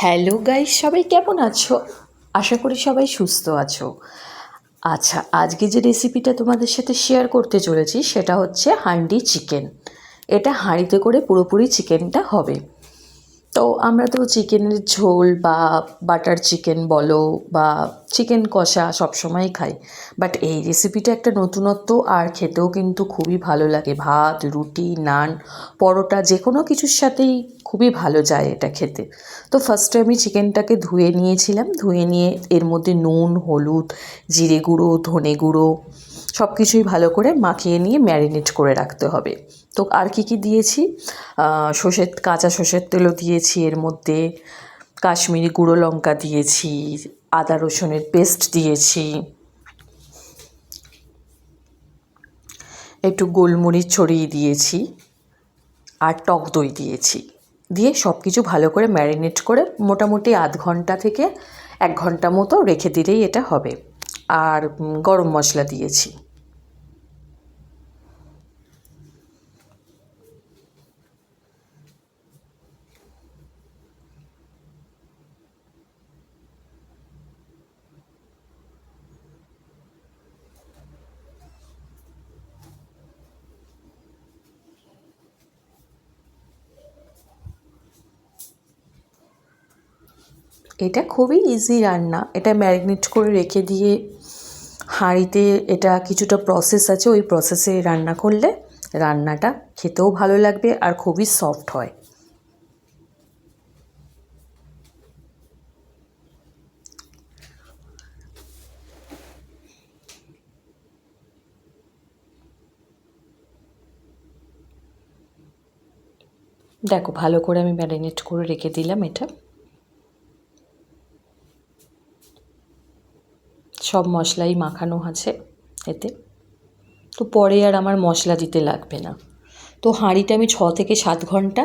Hello guys, সবাই কেমন আছো? আশা করি সবাই সুস্থ আছো। আচ্ছা আজকে যে রেসিপিটা তোমাদের সাথে শেয়ার করতে চলেছি, সেটা হচ্ছে হান্ডি চিকেন এটা হাঁড়িতে করে পুরোপুরি চিকেনটা হবে। তো আমরা তো চিকেনের ঝোল বা বাটার চিকেন বলো বা চিকেন কষা সবসময় খাই। বাট এই রেসিপিটা একটা নতুনত্ব আর খেতেও কিন্তু খুবই ভালো লাগে। ভাত, রুটি, নান, পরোটা যে কোনো কিছুর সাথেই খুবই ভালো যায় এটা খেতে। তো ফার্স্টে আমি চিকেনটাকে ধুয়ে নিয়েছিলাম। ধুয়ে নিয়ে এর মধ্যে নুন, হলুদ, জিরে গুঁড়ো, ধনে গুঁড়ো সব কিছুই ভালো করে মাখিয়ে নিয়ে ম্যারিনেট করে রাখতে হবে। তো আর কি কি দিয়েছি? সর্ষের, কাঁচা সর্ষের তেলও দিয়েছি, এর মধ্যে কাশ্মীরি গুঁড়ো লঙ্কা দিয়েছি, আদা রসুনের পেস্ট দিয়েছি। একটু গোলমরিচ ছড়িয়ে দিয়েছি আর টক দই দিয়েছি। দিয়ে সব কিছু ভালো করে ম্যারিনেট করে মোটামুটি আধ ঘণ্টা থেকে এক ঘণ্টা মতো রেখে দিলেই এটা হবে। আর গরম মশলা দিয়েছি। এটা খুবই ইজি রান্না। এটা ম্যারিনেট করে রেখে দিয়ে হাঁড়িতে এটা কিছুটা প্রসেস আছে, ওই প্রসেসে রান্না করলে রান্নাটা খেতেও ভালো লাগবে আর খুবই সফট হয়। দেখো, ভালো করে আমি ম্যারিনেট করে রেখে দিলাম এটা। সব মশলাই মাখানো আছে এতে। তো পরে আর আমার মশলা দিতে লাগবে না। তো হাঁড়িটা আমি ছ থেকে সাত ঘণ্টা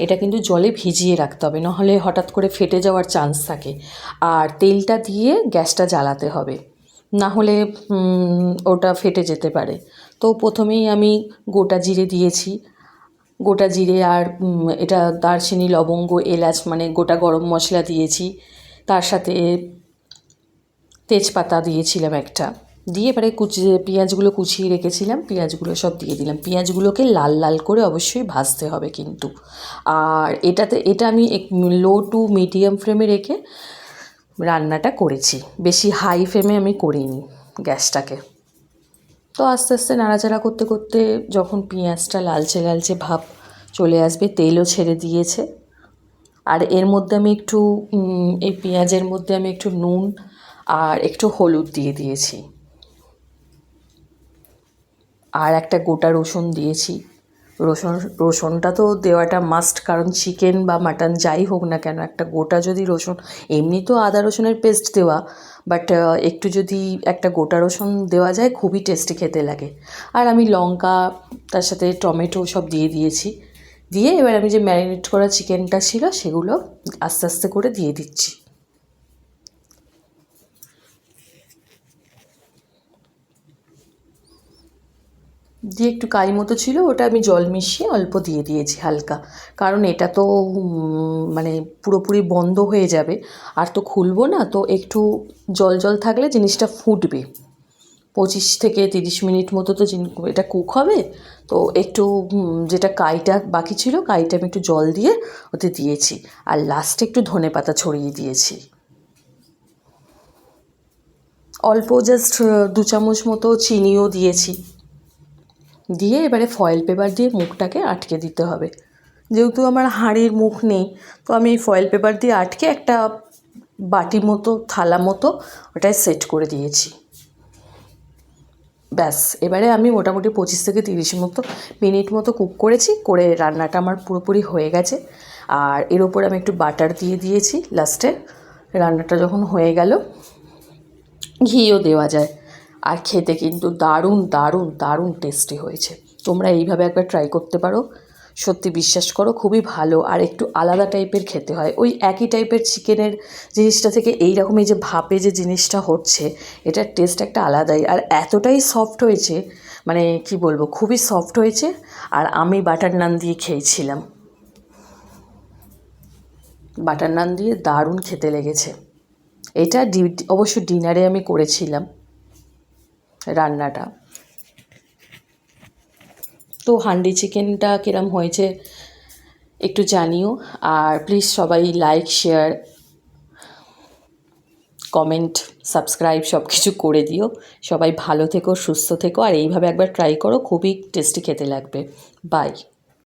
এটা কিন্তু জলে ভিজিয়ে রাখতে হবে, নাহলে হঠাৎ করে ফেটে যাওয়ার চান্স থাকে। আর তেলটা দিয়ে গ্যাসটা জ্বালাতে হবে না হলে ওটা ফেটে যেতে পারে। তো প্রথমেই আমি গোটা জিরে দিয়েছি। গোটা জিরে আর এটা দারচিনি, লবঙ্গ, এলাচ মানে গোটা গরম মশলা দিয়েছি। তার সাথে তেজপাতা দিয়েছিলাম একটা। দিয়ে এবারে কুচি, পেঁয়াজগুলো কুচিয়ে রেখেছিলাম, পেঁয়াজগুলো সব দিয়ে দিলাম। পেঁয়াজগুলোকে লাল লাল করে অবশ্যই ভাজতে হবে কিন্তু। আর এটাতে, এটা আমি এক লো টু মিডিয়াম ফ্লেমে রেখে রান্নাটা করেছি। বেশি হাই ফ্লেমে আমি করিনি গ্যাসটাকে। তো আস্তে আস্তে নাড়াচাড়া করতে করতে যখন পেঁয়াজটা লালচে লালচে ভাব চলে আসবে, তেলও ছেড়ে দিয়েছে। আর এর মধ্যে আমি একটু এই পেঁয়াজের মধ্যে আমি একটু নুন আর একটু হলুদ দিয়ে দিয়েছি। আর একটা গোটা রসুন দিয়েছি। রসুন, রসুনটা তো দেওয়াটা মাস্ট কারণ চিকেন বা মাটন যাই হোক না কেন, একটা গোটা যদি রসুন, এমনি তো আদা রসুনের পেস্ট দেওয়া বাট একটু যদি একটা গোটা রসুন দেওয়া যায়, খুবই টেস্টি খেতে লাগে। আর আমি লঙ্কা, তার সাথে টমেটো সব দিয়ে দিয়েছি। দিয়ে এবার আমি যে ম্যারিনেট করা চিকেনটা ছিল, সেগুলো আস্তে আস্তে করে দিয়ে দিচ্ছি। দিয়ে একটু কাই মতো ছিল, ওটা আমি জল মিশিয়ে অল্প দিয়ে দিয়েছি হালকা। কারণ এটা তো মানে পুরোপুরি বন্ধ হয়ে যাবে। আর তো খুলবো না, তো একটু জল জল থাকলে জিনিসটা ফুটবে। পঁচিশ থেকে তিরিশ মিনিট মতো তো এটা কুক হবে। তো একটু যেটা কাইটা বাকি ছিল, কাইটা আমি একটু জল দিয়ে ওতে দিয়েছি। আর লাস্টে একটু ধনে পাতা ছড়িয়ে দিয়েছি। অল্প জাস্ট দু চামচ মতো চিনিও দিয়েছি। দিয়ে এবারে ফয়েল পেপার দিয়ে মুখটাকে আটকে দিতে হবে। যেহেতু আমার হাঁড়ির মুখ নেই, তো আমি ফয়েল পেপার দিয়ে আটকে একটা বাটি মতো, থালা মতো ওটায় সেট করে দিয়েছি। ব্যাস, এবারে আমি মোটামুটি পঁচিশ থেকে তিরিশ মতো মিনিট মতো কুক করেছি, করে রান্নাটা আমার পুরোপুরি হয়ে গেছে। আর এর ওপর আমি একটু বাটার দিয়ে দিয়েছি লাস্টে রান্নাটা যখন হয়ে গেল, ঘিও দেওয়া যায়। আর খেতে কিন্তু দারুণ দারুণ দারুণ টেস্টি হয়েছে। তোমরা এইভাবে একবার ট্রাই করতে পারো। সত্যি বিশ্বাস করো, খুবই ভালো। আর একটু আলাদা টাইপের খেতে হয়। ওই একই টাইপের চিকেনের জিনিসটা থেকে এই রকমই যে ভাপে যে জিনিসটা হচ্ছে, এটার টেস্ট একটা আলাদাই। আর এতটাই সফট হয়েছে মানে কি বলব, খুবই সফট হয়েছে। আর আমি বাটার নান দিয়ে খেয়েছিলাম। বাটার নান দিয়ে দারুণ খেতে লেগেছে। এটা অবশ্য ডিনারে আমি করেছিলাম। রান্নাটা। তো হান্ডি চিকেনটা কিরম হয়েছে একটু জানিও, আর প্লিজ সবাই লাইক শেয়ার কমেন্ট সাবস্ক্রাইব সব কিছু করে দিও। সবাই ভালো থেকো, সুস্থ থেকো, আর এইভাবে একবার ট্রাই করো, খুবই টেস্টি খেতে লাগবে। বাই